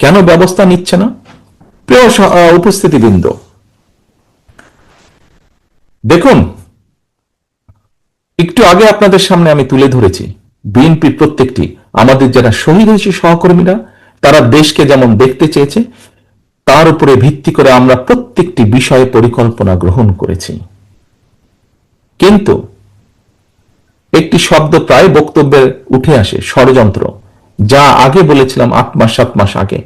কেন ব্যবস্থা নিচ্ছে না? প্রিয় উপস্থিতিবৃন্দ, দেখুন, একটু আগে আপনাদের সামনে আমি তুলে ধরেছি বিএনপি প্রত্যেকটি, আমাদের যারা শহীদ হয়েছে সহকর্মীরা, তারা দেশকে যেমন দেখতে চেয়েছে, তার উপরে ভিত্তি করে আমরা প্রত্যেকটি বিষয়ে পরিকল্পনা গ্রহণ করেছি। কিন্তু, একটি শব্দ প্রায় বক্তব্যে উঠে আসে, ষড়যন্ত্র। যা আগে বলেছিলাম আট মাস, সাত মাস আগে,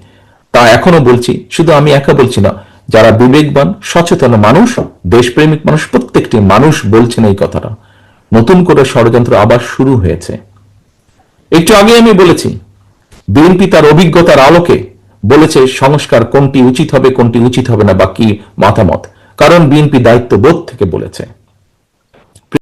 তা এখনও বলছি। শুধু আমি একা বলছি না, যারা বিবেকবান, সচেতন মানুষ, দেশপ্রেমিক মানুষ, প্রত্যেকটি মানুষ বলছেন এই কথাটা। নতুন করে ষড়যন্ত্র আবার শুরু হয়েছে। একটু আগে আমি বলেছি, বিএনপি তার অভিজ্ঞতার আলোকে বলেছে সংস্কার কোনটি উচিত হবে, কোনটি উচিত হবে না, বা কি মতামত। কারণ বিএনপি দায়িত্ববোধ থেকে বলেছে।